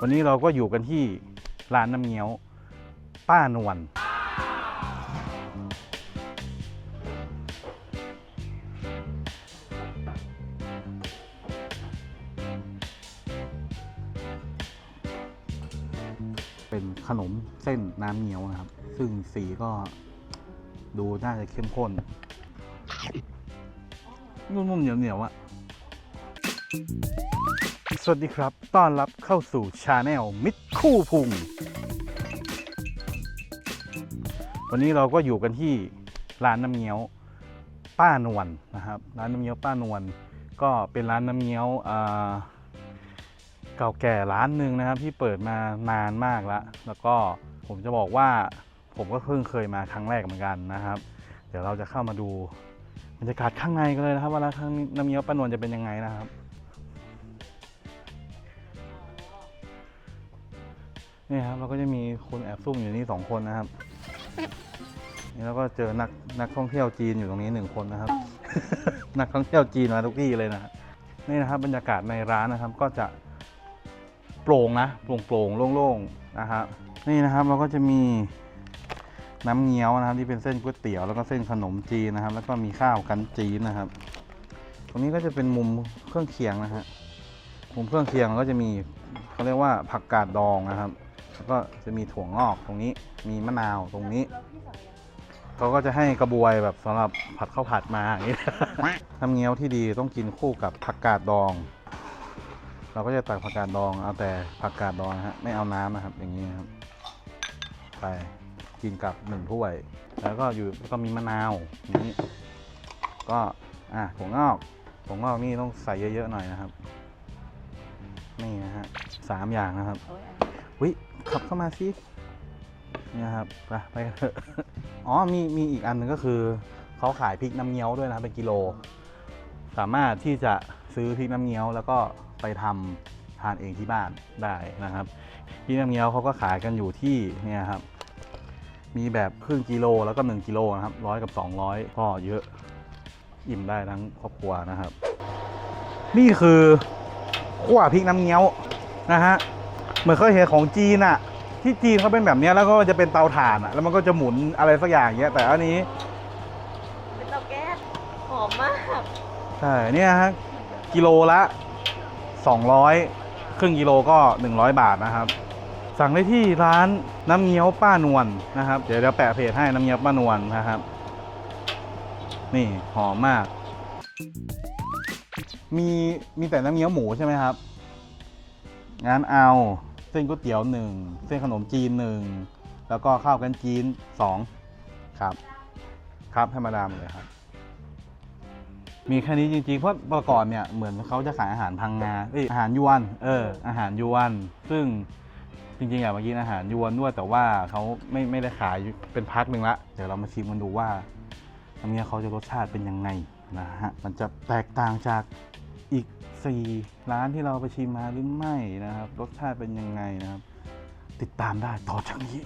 วันนี้เราก็อยู่กันที่ร้านน้ำเงี้ยวป้านวลเป็นขนมเส้นน้ำเงี้ยวนะครับ ซึ่งสีก็ดูน่าจะเข้มข้น นุ่มๆเหนียวๆอะ สวัสดีครับ ต้อนรับเข้าสู่ชาแนลมิตรคู่พุง วันนี้เราก็อยู่กันที่ร้านน้ำเงี้ยวป้านวลนะครับ ร้านน้ำเงี้ยวป้านวลก็เป็นร้านน้ำเงี้ยวเก่าแก่ร้านหนึ่งนะครับ ที่เปิดมานานมากแล้ว แล้วก็ผมจะบอกว่าผมก็เพิ่งเคยมาครั้งแรกเหมือนกันนะครับ เดี๋ยวเราจะเข้ามาดูบรรยากาศข้างในกันเลยนะครับว่าร้านน้ำเงี้ยวป้านวลจะเป็นยังไงนะครับ นี่ครับเราก็จะมีคนแอบซุ่มอยู่นี่สองคนนะครับนี่แล้วก็เจอนักนักท่องเที่ยวจีนอยู่ตรงนี้หนึ่งคนนะครับ นักท่องเที่ยวจีนมาทุกที่เลยนะครับนี่นะครับบรรยากาศในร้านนะครับก็จะโปร่งนะโปร่งโปร่งๆโล่งๆนะครับนี่นะครับเราก็จะมีน้ำเงี้ยวนะครับที่เป็นเส้นก๋วยเตี๋ยวแล้วก็เส้นขนมจีนนะครับ แล้วก็มีข้าวกันจีนนะครับ ตรงนี้ก็จะเป็นมุมเครื่องเคียงนะฮะมุมเครื่องเคียงก็จะมีเขาเรียกว่าผักกาดดองนะครับ แล้วก็จะมีถั่วงอกตรงนี้ มีมะนาวตรงนี้ เขาก็จะให้กระบวยแบบสำหรับผัดข้าวผัดมาอย่างนี้น้ำเงี้ยวที่ดีต้องกินคู่กับผักกาดดอง เราก็จะตักผักกาดดอง เอาแต่ผักกาดดองฮะ ไม่เอาน้ำนะครับ อย่างนี้ครับ ไปกินกับหนึ่งถ้วย แล้วก็อยู่แล้วก็มีมะนาวนี้ ก็อะถั่วงอกถั่วงอกนี่ต้องใส่เยอะๆหน่อยนะครับ นี่นะฮะสามอย่างนะครับ วิขับเข้ามาสิเนี่ยครับไปไปกันเถอะอ๋อมีมีอีกอันหนึงก็คือเขาขายพริกน้ำเงี้ยวด้วยนะเป็นกิโล สามารถที่จะซื้อพริกน้ำเงี้ยวแล้วก็ไปทำทานเองที่บ้านได้นะครับพริกน้ำเงี้ยวเขาก็ขายกันอยู่ที่เนี่ยครับ มีแบบครึ่งกิโลแล้วก็1กิโลนะครับร้อยกับ 200 ก็เยอะอิ่มได้ทั้งครอบครัวนะครับ นี่คือขั้วพริกน้ำเงี้ยวนะฮะ เหมือนเคยเห็นของจีนอะที่จีนเขาเป็นแบบเนี้ยแล้วก็จะเป็นเตาถ่านอะแล้วมันก็จะหมุนอะไรสักอย่างเงี้ย แต่อันนี้ เป็นเตาแก๊สหอมมากใช่เนี่ยฮะกิโลละ 200 ครึ่งกิโลก็ 100 บาทนะครับ สั่งได้ที่ร้านน้ำเงี้ยวป้านวลนะครับ เดี๋ยวเดี๋ยวแปะเพจให้น้ำเงี้ยวป้านวลนะครับ นี่หอมมาก มีมีแต่น้ำเงี้ยวหมูใช่ไหมครับ งั้นเอาเส้นก๋วยเตี๋ยวหนึ่งเส้นขนมจีนหนึ่งแล้วก็ข้าวกันจีนสองครับ ครับให้มาดามเลยครับ มีแค่นี้จริงๆ เพราะเมื่อก่อนเนี่ยเหมือนเขาจะขายอาหารพังงาเอ้ยอาหารยวนเอออาหารยวนซึ่งจริงๆอยากมากินอาหารยวนด้วยแต่ว่าเขาไม่ไม่ได้ขายเป็นพักหนึ่งละเดี๋ยวเรามาชิมกันดูว่าน้ำเงี้ยเขาจะรสชาติเป็นยังไงนะฮะมันจะแตกต่างจาก อีก 4 ร้านที่เราไปชิมมาหรือไม่นะครับ รสชาติเป็นยังไงนะครับ ติดตามได้ต่อจากนี้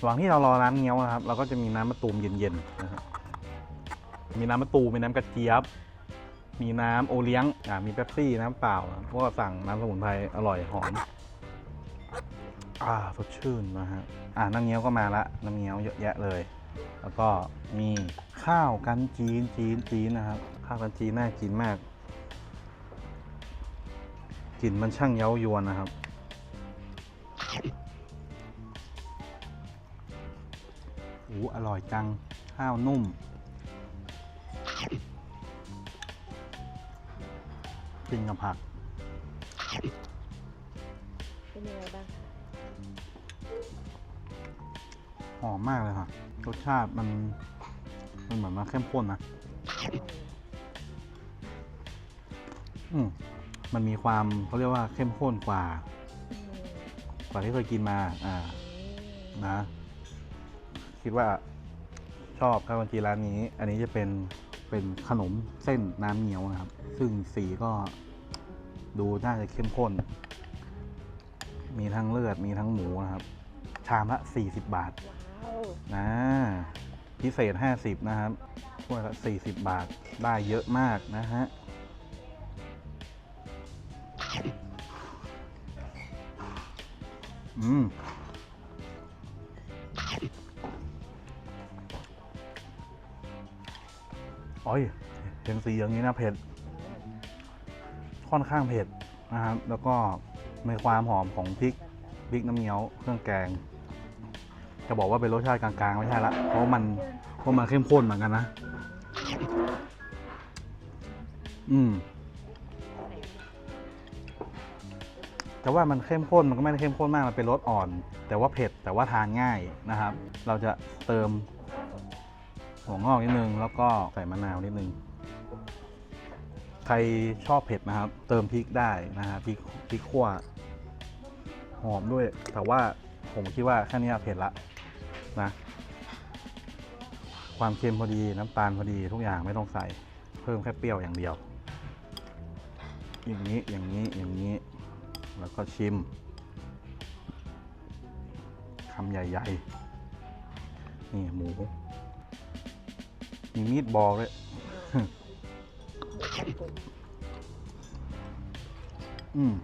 ระหว่างที่เรารอน้ำเงี้ยวนะครับ เราก็จะมีน้ำมะตูมเย็นๆนะครับมีน้ำมะตูมมีน้ำกระเจี๊ยบ มีน้ำโอเลี้ยงอ่ามีเป๊ปซี่น้ำเปล่าเพราะว่าสั่งน้ำสมุนไพรอร่อยหอมอ่าสดชื่นนะฮะอ่าน้ำเงี้ยวก็มาละน้ำเงี้ยวเยอะแยะเลย แล้วก็มีข้าวกันจีนจีนจีนนะครับ ข้าวกันจีนน่ากินมากกลิ่นมันช่างเย้ายวนนะครับ โอ้อร่อยจัง ข้าวนุ่ม กินกับผัก เป็นยังไงบ้างคะหอมมากเลยค่ะ รสชาติมัน มันเหมือนมันเข้มข้นนะ อืมมันมีความเขาเรียกว่าเข้มข้นกว่าอืมกว่าที่เคยกินมา อ่าอืมนะ คิดว่าชอบข้าวมันจีร้านนี้ อันนี้จะเป็นเป็นขนมเส้นน้ำเงี้ยวนะครับ ซึ่งสีก็ดูน่าจะเข้มข้น มีทั้งเลือดมีทั้งหมูนะครับ ชามละ 40 บาทว้าวนะพิเศษ 50 นะครับถ้วยละ 40 บาทได้เยอะมากนะฮะอืม อ้ยเห็นสีอย่างนี้นะเผ็ด ค่อนข้างเผ็ดนะครับ แล้วก็มีความหอมของพริกพริกน้ำเงี้ยวเครื่องแกง จะบอกว่าเป็นรสชาติกลางๆ ไม่ใช่ละ เพราะมันเพราะมันเข้มข้นเหมือนกันนะ อืมแต่ว่ามันเข้มข้นมันก็ไม่ได้เข้มข้นมากมันเป็นรสอ่อน แต่ว่าเผ็ดแต่ว่าทานง่ายนะครับ เราจะเติม หัวงอกนิดนึง แล้วก็ใส่มะนาวนิดนึง ใครชอบเผ็ดนะครับ เติมพริกได้นะฮะพริกพริกขั่วหอมด้วย แต่ว่าผมคิดว่าแค่นี้เผ็ดละนะ ความเค็มพอดีน้ำตาลพอดีทุกอย่างไม่ต้องใส่ เพิ่มแค่เปรี้ยวอย่างเดียว อย่างนี้อย่างนี้อย่างนี้ แล้วก็ชิมคำใหญ่ ๆ นี่หมู มีมีดบอลด้วยอืม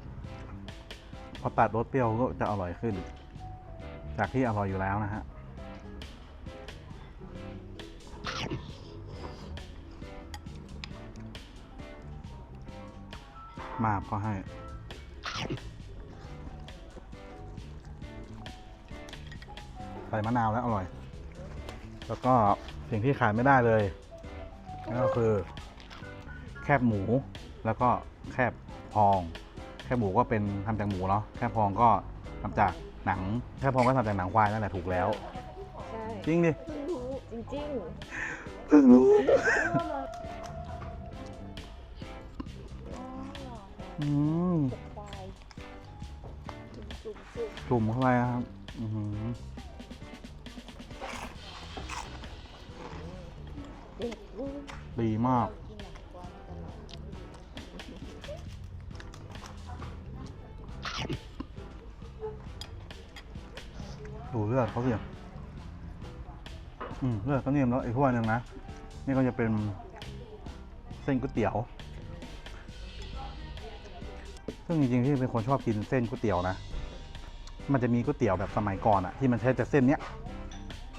พอตัดรสเปรี้ยวก็จะอร่อยขึ้น จากที่อร่อยอยู่แล้วนะฮะมาบก็ให้ ใส่มะนาวแล้วอร่อย แล้วก็ สิ่งที่ขาดไม่ได้เลยนั่นก็คือ แคบหมูแล้วก็แคบพอง แคบหมูก็เป็นทำจากหมูเนาะแคบพองก็ทำจากหนังแคบพองก็ทำจากหนังควายนั่นแหละถูกแล้ว ใช่จริงดิเพิ่งรู้จริงเพิ่งรู้ๆอืมตกควายจุ่มจุ่มจุ่มจุ่มเข้าไปนะครับ อือหือ เด็กรู้ดีมากกินหนังควาตลอดดูเลือดเขาสิอืมเลือดก็นิ่มแล้วอีกถ้วยหนึ่งนะ นี่ก็จะเป็นเส้นก๋วยเตี๋ยว ซึ่งจริงๆที่เป็นคนชอบกินเส้นก๋วยเตี๋ยวนะ มันจะมีก๋วยเตี๋ยวแบบสมัยก่อนอะที่มันใช้แต่เส้นเนี้ย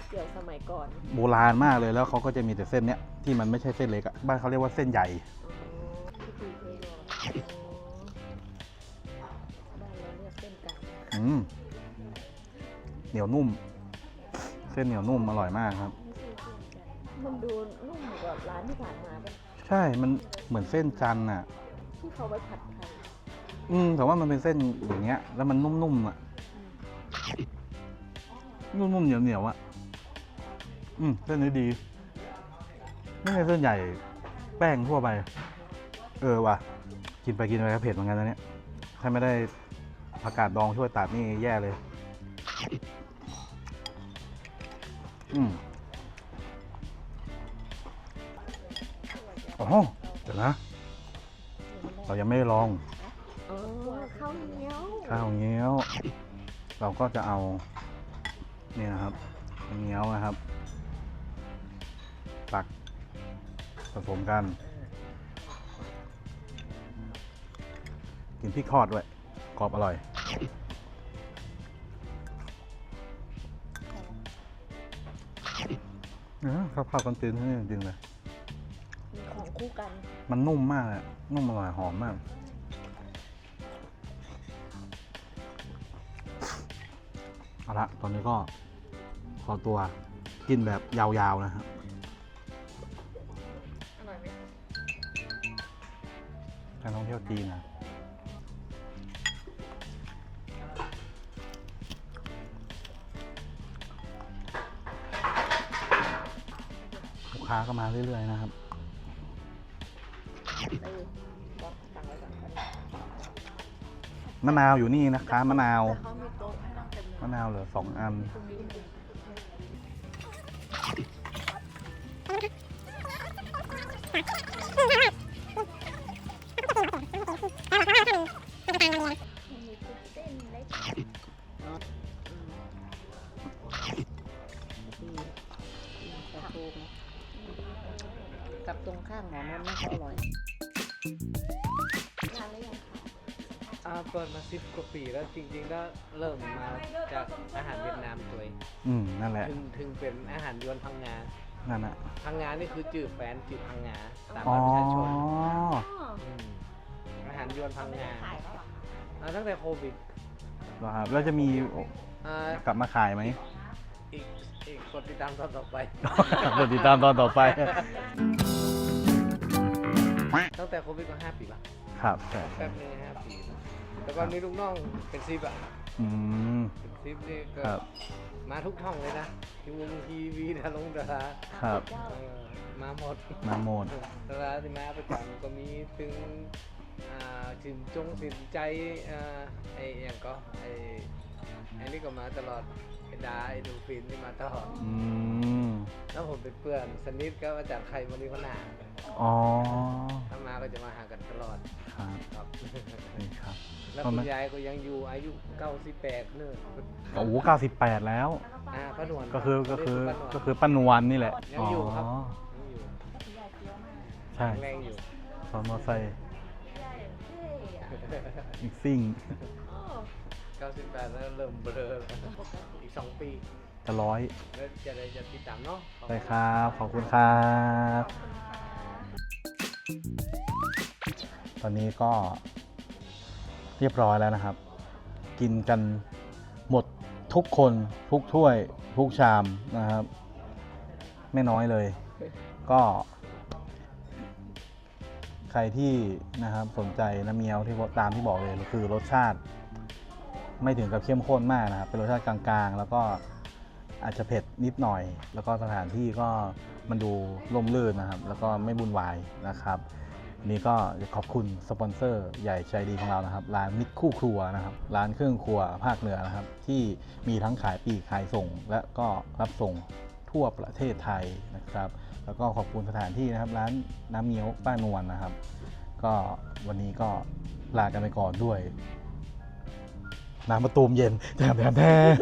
เตี๋ยวสมัยก่อน โบราณมากเลยแล้วเขาก็จะมีแต่เส้นเนี้ยที่มันไม่ใช่เส้นเล็กอะบ้านเขาเรียกว่าเส้นใหญ่อ๋อที่ตีเคยบอกอ๋อบ้านเราเรียกเส้นกันอืมเหนียวนุ่ม เส้นเหนียวนุ่มอร่อยมากครับมันดูนุ่มกว่าร้านที่ผ่านมาปะใช่มันเหมือนเส้นจันทร์อะ ที่เขาไปผัดไทยอืมแต่ว่ามันเป็นเส้นอย่างเงี้ย แล้วมันนุ่มๆอะ นุ่มๆเหนียวๆอะ อืมเส้นนี้ดีไม่ใช่เส้นใหญ่แป้งทั่วไป เออว่ะ กินไปกินไปก็เผ็ดเหมือนกันนะเนี่ยถ้าไม่ได้ผักกาดดองช่วยตัดนี่แย่เลย อืมโอ้โหเดี๋ยวนะ เรายังไม่ได้ลอง เออข้าวเหนียวข้าวเงี้ยว เราก็จะเอา นี่นะครับเงี้ยวนะครับ ตักผสมกัน กินพริกทอดด้วยกรอบอร่อยเออข้าวผัดกันจืนนี่จริงๆเลย มีของคู่กัน มันนุ่มมากเลยนุ่มอร่อยหอมมาก เอาละ ตอนนี้ก็ขอตัวกินแบบยาวๆนะครับ การท่องเที่ยวจีนนะลูกค้าก็มาเรื่อยๆนะครับเออบอกสั่งไว้ก่อนกันมะนาวอยู่นี่นะคะมะนาว แต่เขามีโต๊ะให้นั่งเต็มเลยมะนาวเหลือสองอัน ตรงนี้างหมอนนท์น่าจะอร่อยนานแล้วยังคะอ่าเปิดมาสิบกว่าปีแล้วจริงๆก็เริ่มมาจากอาหารเวียดนามตัวเองอืมนั่นแหละถึงถึงเป็นอาหารยวนพังงานั่นน่ะพังงานี่คือจืดแฟนจืดพังงาตามอ๋อบัตรประชาชนอ๋อมอาหารยวนพังงาขายแล้วเหรออ่าตั้งแต่โควิดเหรอครับแล้วจะมีอ่ากลับมาขายไหม อีกอีกกดติดตามตอนต่อไปกดติดตามตอนต่อไป ตั้งแต่โควิดมาห้าปีละครับใช่แป๊บนึงห้าปีแล้วแต่ก่อนนี้ลูกน้องเป็นซิปอะอืม เป็นซิปนี่ก็ครับ มาทุกช่องเลยนะทีวงทีวีดาลงดาราครับเจ้าเออมาหมดมาโหมด ดาราที่มาประจำก็มีถึงอ่าสินจงสินใจอ่าไอ้อย่างก็ไอ้ไอ้นี่ก็มาตลอดไอ้ดาไอ้ดูฟินนี่มาตลอด อืมแล้วผมเป็นเพื่อนสนิทก็อาจารย์ใครมารีพนาอ๋อถ้ามาก็จะมาหากันตลอดครับครับ นี่ครับ แล้วตอนคุนั้ณนยายก็ยังอยู่อายุ 98เนื่อโอ้โหเก้าสิบแปดแล้ว อ่าป้านวลก็คือรับก็คือเรียป้านวลก็คือป้านวลนี่แหละยังอยู่ครับอ๋อยังอยู่คุณยายเคี้ยวมากใช่แรงอยู่สอนมอไซค์ยายเท่อะอีกซิ่งโอ้ 98แล้วเริ่มเบลอแล้วปกติอีก 2 ปีจะร้อยแล้วจะได้จะติดตามเนาะขอบได้ณครับ ขอบคุณครับ ตอนนี้ก็เรียบร้อยแล้วนะครับ กินกันหมดทุกคนทุกถ้วย ทุกชามนะครับ ไม่น้อยเลย ก็ ใครที่นะครับสนใจน้ำเมียวที่ตามที่บอกเลยคือรสชาติ ไม่ถึงกับเข้มข้นมากนะครับ เป็นรสชาติกลางๆ แล้วก็อาจจะเผ็ดนิดหน่อย แล้วก็สถานที่ก็มันดูร่มรื่นนะครับ แล้วก็ไม่บุนวายนะครับนนี้ก็ขอบคุณสปอนเซอร์ใหญ่ใจดีของเรานะครับ ร้านมิตรคู่ครัวนะครับ ร้านเครื่องครัวภาคเหนือนะครับ ที่มีทั้งขายปีกขายส่ง และก็รับส่งทั่วประเทศไทยนะครับ แล้วก็ขอบคุณสถานที่นะครับ ร้านน้ำเงี้ยวป้านวลนะครับ ก็วันนี้ก็ลากันไปก่อนด้วย น้ำมาตูมเย็นแทมแทมแถม